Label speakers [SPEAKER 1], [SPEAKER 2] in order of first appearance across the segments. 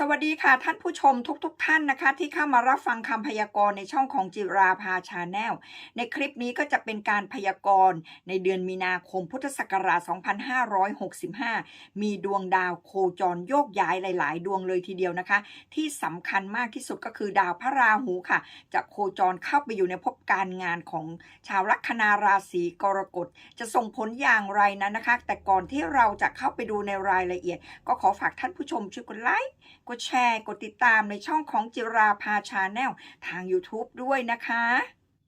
[SPEAKER 1] สวัสดีค่ะท่านผู้ชมทุกๆทท่านนะคะ ที่เข้ามารับฟังคำพยากรณ์ในช่องของจิราภาชาแนลในคลิปนี้ก็จะเป็นการพยากรณ์ในเดือนมีนาคมพุทธศักราช 2565 มีดวงดาวโคจรโยกย้ายหลาย ๆ ดวงเลยทีเดียวนะคะ ที่สำคัญมากที่สุดก็คือดาวพระราหูค่ะ จะโคจรเข้าไปอยู่ในภพการงานของชาวลัคนาราศีกรกฎจะส่งผลอย่างไรนั้นนะคะ แต่ก่อนที่เราจะเข้าไปดูในรายละเอียด ก็ขอฝากท่านผู้ชมช่วยกดไลค์กดแชร์กดติดตามในช่องของจิราภาชาแนลทาง YouTube ด้วยนะคะ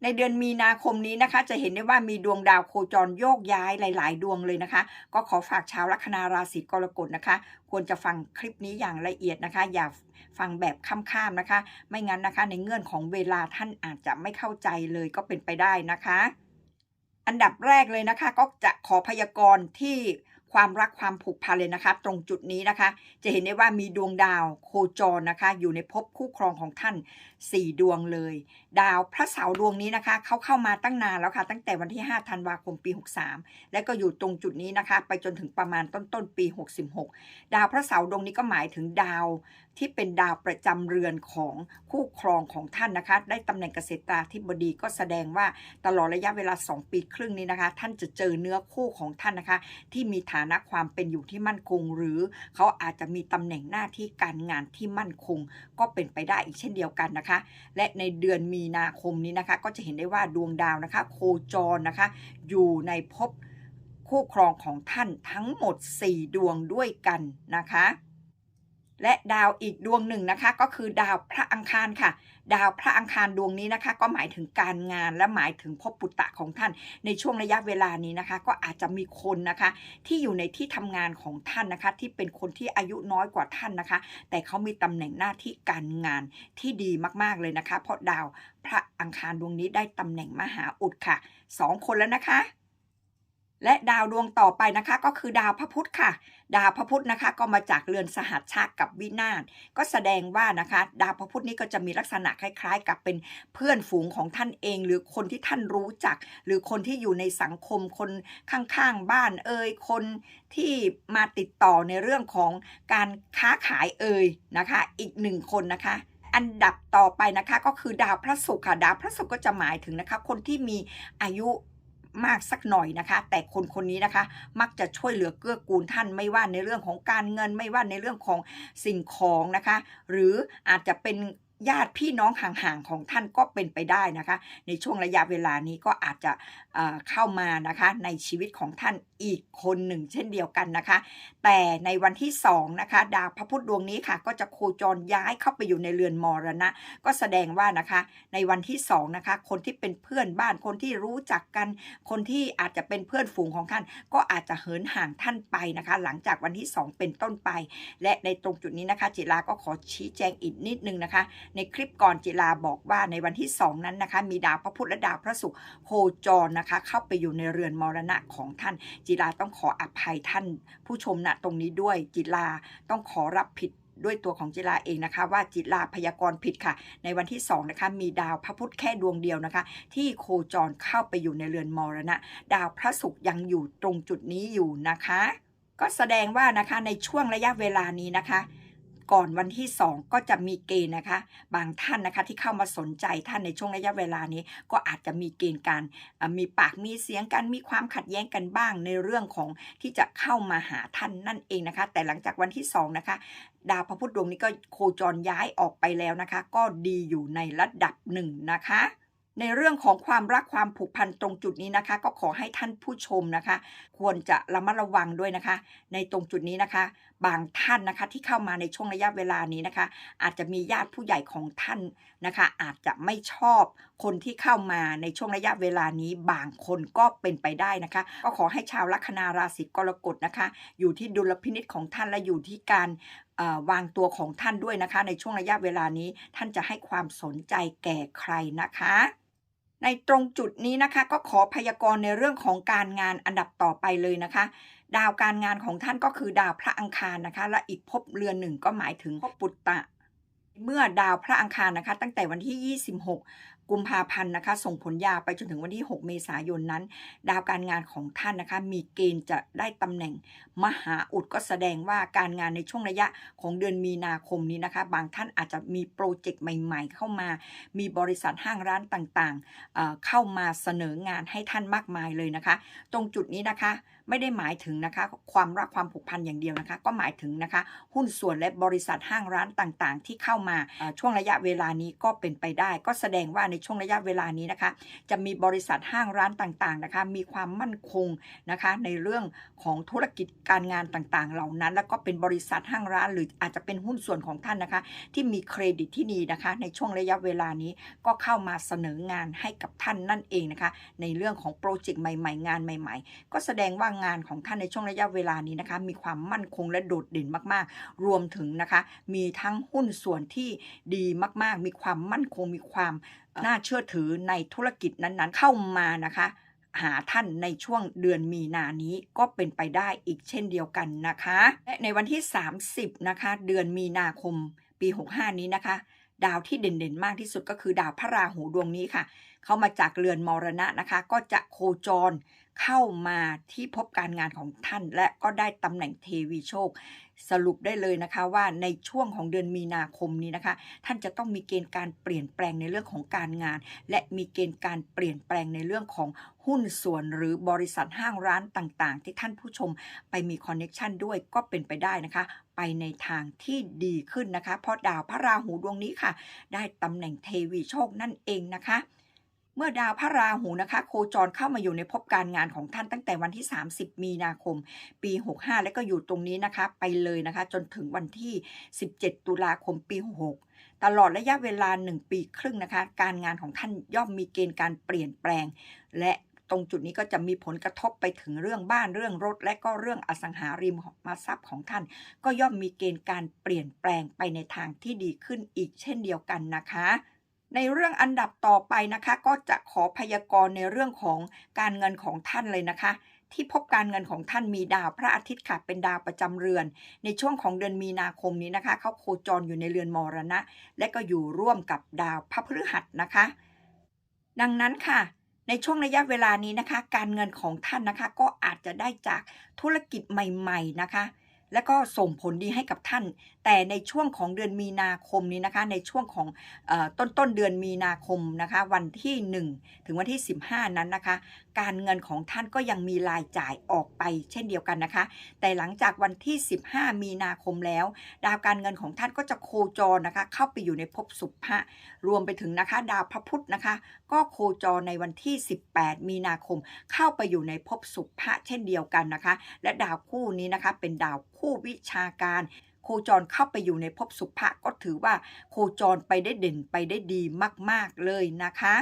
[SPEAKER 1] ในเดือนมีนาคมนี้นะคะ จะเห็นได้ว่ามีดวงดาวโคจรโยกย้ายหลาย ๆ ดวงเลยนะคะ ก็ขอฝากชาวลัคนาราศีกรกฎนะคะ ควรจะฟังคลิปนี้อย่างละเอียดนะคะ อย่าฟังแบบข้ามๆนะคะ ไม่งั้นนะคะ ในเงื่อนของเวลาท่านอาจจะไม่เข้าใจเลยก็เป็นไปได้นะคะ อันดับแรกเลยนะคะ ก็จะขอพยากรณ์ที่ ความรักความผูกพันเลยนะคะ ตรงจุดนี้นะคะ จะเห็นได้ว่ามีดวงดาวโคจรนะคะ อยู่ในภพคู่ครองของท่าน 4 ดวงเลย ดาวพระเสาร์ดวงนี้นะคะเขาเข้ามาตั้งนานแล้วค่ะ ตั้งแต่วันที่ 5 ธันวาคมปี 63 และก็อยู่ตรงจุดนี้นะคะ ไปจนถึงประมาณต้นต้นปี 66 ดาวพระเสาร์ดวงนี้ก็หมายถึงดาว ที่เป็นดาวประจำเรือนของคู่ครองของท่านนะคะ ได้ตำแหน่งเกษตราธิบดีก็แสดงว่าตลอดระยะเวลา 2 ปีครึ่งนี้นะคะ ท่านจะเจอเนื้อคู่ของท่านนะคะ ที่มีฐานะความเป็นอยู่ที่มั่นคง หรือเขาอาจจะมีตำแหน่งหน้าที่การงานที่มั่นคง ก็เป็นไปได้อีกเช่นเดียวกันนะคะ และในเดือนมีนาคมนี้นะคะ ก็จะเห็นได้ว่าดวงดาวนะคะ โคจรนะคะ อยู่ในภพคู่ครองของท่านทั้งหมด 4 ดวงด้วยกันนะคะ และดาวอีกดวงหนึ่งนะคะ ก็คือดาวพระอังคารค่ะ ดาวพระอังคารดวงนี้นะคะ ก็หมายถึงการงานและหมายถึงภพปุตตะของท่าน ในช่วงระยะเวลานี้นะคะ ก็อาจจะมีคนนะคะ ที่อยู่ในที่ทำงานของท่านนะคะ ที่เป็นคนที่อายุน้อยกว่าท่านนะคะ แต่เขามีตำแหน่งหน้าที่การงานที่ดีมากๆเลยนะคะ เพราะดาวพระอังคารดวงนี้ได้ตำแหน่งมหาอุดค่ะสองคนแล้วนะคะ และดาวดวงต่อไปนะคะ ก็คือดาวพระพุธค่ะ ดาวพระพุธนะคะก็มาจากเรือนสหัชชาติกับวินาศก็แสดงว่านะคะ ดาวพระพุธนี้ก็จะมีลักษณะคล้าย ๆ กับเป็นเพื่อนฝูงของท่านเอง หรือคนที่ท่านรู้จัก หรือคนที่อยู่ในสังคมคนข้างๆบ้านเอ่ยคนที่มาติดต่อในเรื่องของการค้าขายเอ่ยนะคะ อีกหนึ่งคนนะคะอันดับต่อไปนะคะก็คือดาวพระศุกร์ค่ะ ดาวพระศุกร์ก็จะหมายถึงนะคะ คนที่มีอายุ มากสักหน่อยนะคะ แต่คนคนนี้นะคะ มักจะช่วยเหลือเกื้อกูลท่านไม่ว่าในเรื่องของการเงินไม่ว่าในเรื่องของสิ่งของนะคะ หรืออาจจะเป็นญาติพี่น้องห่างๆของท่านก็เป็นไปได้นะคะ ในช่วงระยะเวลานี้ก็อาจจะเข้ามานะคะในชีวิตของท่าน อีกคนหนึ่งเช่นเดียวกันนะคะ แต่ในวันที่2นะคะดาวพระพุธดวงนี้ค่ะ ก็จะโคจรย้ายเข้าไปอยู่ในเรือนมรณะ ก็แสดงว่านะคะในวันที่2นะคะคนที่เป็นเพื่อนบ้านคนที่รู้จักกัน คนที่อาจจะเป็นเพื่อนฝูงของท่าน ก็อาจจะเหินห่างท่านไปนะคะ หลังจากวันที่ 2 เป็นต้นไป และในตรงจุดนี้นะคะ จิราก็ขอชี้แจงอีกนิดนึงนะคะ ในคลิปก่อนจิราบอกว่าในวันที่ 2 นั้นนะคะ มีดาวพระพุธและดาวพระศุกร์โคจรนะคะ เข้าไปอยู่ในเรือนมรณะของท่านจิลาต้องขออภัยท่าน ผู้ชมณตรงนี้ด้วยจิลาต้องขอรับผิดด้วยตัวของจิลาเองนะคะ ว่าจิลาพยากรณ์ผิดค่ะ ในวันที่2นะคะมีดาวพระพุธแค่ดวงเดียวนะคะ ที่โคจรเข้าไปอยู่ในเรือนมรณะ ดาวพระศุกร์ยังอยู่ตรงจุดนี้อยู่นะคะ ก็แสดงว่านะคะในช่วงระยะเวลานี้นะคะ ก่อนวันที่ 2 ก็จะมีเกณฑ์นะคะ บางท่านนะคะที่เข้ามาสนใจท่านในช่วงระยะเวลานี้ ก็อาจจะมีเกณฑ์การมีปากมีเสียงกันมีความขัดแย้งกันบ้างในเรื่องของที่จะเข้ามาหาท่านนั่นเองนะคะ แต่หลังจากวันที่ 2 นะคะ ดาวพระพุธดวงนี้ก็โคจรย้ายออกไปแล้วนะคะ ก็ดีอยู่ในระดับหนึ่งนะคะในเรื่องของความรักความผูกพันตรงจุดนี้นะคะ ก็ขอให้ท่านผู้ชมนะคะ ควรจะระมัดระวังด้วยนะคะ ในตรงจุดนี้นะคะ บางท่านนะคะ ที่เข้ามาในช่วงระยะเวลานี้นะคะ อาจจะมีญาติผู้ใหญ่ของท่านนะคะ อาจจะไม่ชอบคนที่เข้ามาในช่วงระยะเวลานี้ บางคนก็เป็นไปได้นะคะ ก็ขอให้ชาวลัคนาราศีกรกฎนะคะ อยู่ที่ดุลพินิษของท่านและอยู่ที่การวางตัวของท่านด้วยนะคะ ในช่วงระยะเวลานี้ท่านจะให้ความสนใจแก่ใครนะคะในตรงจุดนี้นะคะก็ขอพยากรณ์ในเรื่องของการงานอันดับต่อไปเลยนะคะ ดาวการงานของท่านก็คือดาวพระอังคารนะคะ และอีกภพเรือนหนึ่งก็หมายถึงภพปุตตะ เมื่อดาวพระอังคารนะคะ ตั้งแต่วันที่ 26 กุมภาพันธ์นะคะ ส่งผลยาวไปจนถึงวันที่ 6 เมษายนนั้น ดาวการงานของท่านนะคะ มีเกณฑ์จะได้ตำแหน่ง มหาอุดก็แสดงว่าการงานในช่วงระยะของเดือนมีนาคมนี้นะคะ บางท่านอาจจะมีโปรเจกต์ใหม่ ๆ เข้ามา มีบริษัทห้างร้านต่างๆเเข้ามาเสนองานให้ท่านมากมายเลยนะคะ ตรงจุดนี้นะคะไม่ได้หมายถึงนะคะความรักความผูกพันอย่างเดียวนะคะ ก็หมายถึงนะคะ หุ้นส่วนและบริษัทห้างร้านต่างๆ ที่เข้ามาช่วงระยะเวลานี้ก็เป็นไปได้ ก็แสดงว่าในช่วงระยะเวลานี้นะคะ จะมีบริษัทห้างร้านต่างๆนะคะมีความมั่นคงนะคะในเรื่องของธุรกิจการงานต่างๆ เหล่านั้น แล้วก็เป็นบริษัทห้างร้านหรืออาจจะเป็นหุ้นส่วนของท่านนะคะ ที่มีเครดิตที่ดีนะคะ ในช่วงระยะเวลานี้ก็เข้ามาเสนองานให้กับท่านนั่นเองนะคะ ในเรื่องของโปรเจกต์ใหม่ ๆ งานใหม่ ๆ ก็แสดงว่างานของท่านในช่วงระยะเวลานี้นะคะ มีความมั่นคงและโดดเด่นมากๆ รวมถึงนะคะ มีทั้งหุ้นส่วนที่ดีมากๆ มีความมั่นคงมีความนน่าเชื่อถือในธุรกิจนั้นๆ เข้ามานะคะ หาท่านในช่วงเดือนมีนานี้ก็เป็นไปได้อีกเช่นเดียวกันนะคะและในวันที่ 30 นะคะ เดือนมีนาคมปี 65 นี้นะคะ ดาวที่เด่นๆ มากที่สุดก็คือดาวพระราหูดวงนี้ค่ะ เข้ามาจากเรือนมรณะนะคะ ก็จะโคจร เข้ามาที่พบการงานของท่าน และก็ได้ตำแหน่งเทวีโชค สรุปได้เลยนะคะว่าในช่วงของเดือนมีนาคมนี้นะคะ ท่านจะต้องมีเกณฑ์การเปลี่ยนแปลงในเรื่องของการงาน และมีเกณฑ์การเปลี่ยนแปลงในเรื่องของหุ้นส่วนหรือบริษัทห้างร้านต่างๆ ที่ท่านผู้ชมไปมีคอนเน็ชันด้วยก็เป็นไปได้นะคะ ไปในทางที่ดีขึ้นนะคะ เพราะดาวพระราหูดวงนี้ค่ะ ได้ตำแหน่งเทวีโชคนั่นเองนะคะ เมื่อดาวพระราหูนะคะ โคจรเข้ามาอยู่ในภพการงานของท่านตั้งแต่วันที่ 30 มีนาคม ปี 65 และก็อยู่ตรงนี้นะคะ ไปเลยนะคะ จนถึงวันที่ 17 ตุลาคมปี 66 ตลอดระยะเวลา 1 ปีครึ่งนะคะ การงานของท่านย่อมมีเกณฑ์การเปลี่ยนแปลง และตรงจุดนี้ก็จะมีผลกระทบไปถึงเรื่องบ้านเรื่องรถ และก็เรื่องอสังหาริมทรัพย์ของท่าน ก็ย่อมมีเกณฑ์การเปลี่ยนแปลงไปในทางที่ดีขึ้นอีกเช่นเดียวกันนะคะ ในเรื่องอันดับต่อไปนะคะ ก็จะขอพยากรณ์ในเรื่องของการเงินของท่านเลยนะคะ ที่พบการเงินของท่านมีดาวพระอาทิตย์ค่ะเป็นดาวประจำเรือน ในช่วงของเดือนมีนาคมนี้นะคะ เขาโคจรอยู่ในเรือนมรณะ และก็อยู่ร่วมกับดาวพระพฤหัสนะคะ ดังนั้นค่ะในช่วงระยะเวลานี้นะคะ การเงินของท่านนะคะก็อาจจะได้จากธุรกิจใหม่ ๆ นะคะ และก็ส่งผลดีให้กับท่าน แต่ในช่วงของเดือนมีนาคมนี้นะคะ ในช่วงของอต้นต้นเดือนมีนาคมนะคะ วันที่ 1 ถึงวันที่ 15 นั้นนะคะ การเงินของท่านก็ยังมีรายจ่ายออกไป เช่นเดียวกันนะคะ แต่หลังจากวันที่ 15 มีนาคมแล้ว ดาวการเงินของท่านก็จะโคจรนะคะ เข้าไปอยู่ในภพสุภะรวมไปถึงนะคะ ดาวพระพุธนะคะ ก็โคจรในวันที่ 18 มีนาคม เข้าไปอยู่ในภพสุภะเช่นเดียวกันนะคะ และดาวคู่นี้นะคะ เป็นดาวคู่วิชาการโคจรเข้าไปอยู่ในภพสุภะก็ถือว่าโคจรไปได้เด่นไปได้ดีมาก ๆ เลยนะคะ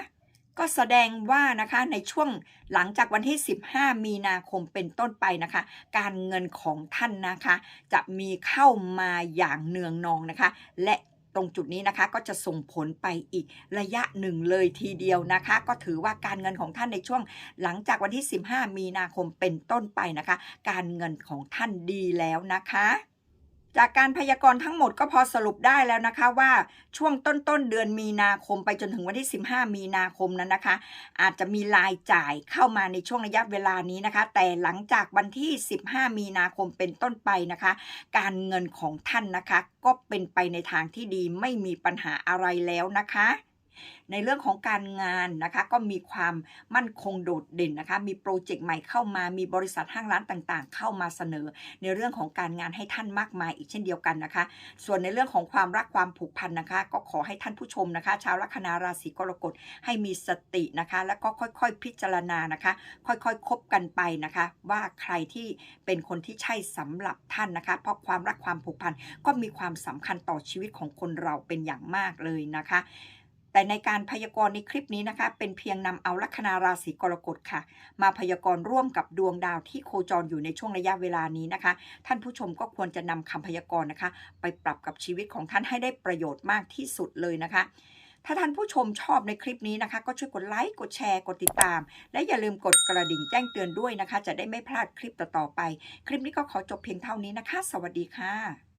[SPEAKER 1] ก็แสดงว่านะคะในช่วงหลังจากวันที่ 15 มีนาคมเป็นต้นไปนะคะ การเงินของท่านนะคะ จะมีเข้ามาอย่างเนืองนองนะคะ และตรงจุดนี้นะคะก็จะส่งผลไปอีกระยะหนึ่งเลยทีเดียวนะคะ ก็ถือว่าการเงินของท่านในช่วงหลังจากวันที่ 15 มีนาคมเป็นต้นไปนะคะ การเงินของท่านดีแล้วนะคะ จากการพยากรณ์ทั้งหมดก็พอสรุปได้แล้วนะคะว่าช่วงต้นต้นๆเดือนมีนาคมไปจนถึงวันที่ 15 มีนาคมนั้นนะคะ อาจจะมีรายจ่ายเข้ามาในช่วงระยะเวลานี้นะคะ แต่หลังจากวันที่ 15 มีนาคมเป็นต้นไปนะคะ การเงินของท่านนะคะ ก็เป็นไปในทางที่ดีไม่มีปัญหาอะไรแล้วนะคะ ในเรื่องของการงานนะคะ ก็มีความมั่นคงโดดเด่นนะคะ มีโปรเจกต์ใหม่เข้ามา มีบริษัทห้างร้านต่างๆ เข้ามาเสนอ ในเรื่องของการงานให้ท่านมากมายอีกเช่นเดียวกันนะคะ ส่วนในเรื่องของความรักความผูกพันนะคะ ก็ขอให้ท่านผู้ชมนะคะ ชาวลัคนาราศีกรกฎให้มีสตินะคะ แล้วก็ค่อยๆ พิจารณานะคะ ค่อยๆ คบกันไปนะคะ ว่าใครที่เป็นคนที่ใช่สำหรับท่านนะคะ เพราะความรักความผูกพันก็มีความสำคัญต่อชีวิตของคนเราเป็นอย่างมากเลยนะคะ แต่ในการพยากรณ์ในคลิปนี้นะคะ เป็นเพียงนำเอาลัคนาราศีกรกฎค่ะ มาพยากรณ์ร่วมกับดวงดาวที่โคจรอยู่ในช่วงระยะเวลานี้นะคะ ท่านผู้ชมก็ควรจะนำคำพยากรณ์นะคะ ไปปรับกับชีวิตของท่านให้ได้ประโยชน์มากที่สุดเลยนะคะถ้าท่านผู้ชมชอบในคลิปนี้นะคะ ก็ช่วยกดไลค์กดแชร์กดติดตาม และอย่าลืมกดกระดิ่งแจ้งเตือนด้วยนะคะ จะได้ไม่พลาดคลิปต่อๆไป คลิปนี้ก็ขอจบเพียงเท่านี้นะคะ สวัสดีค่ะ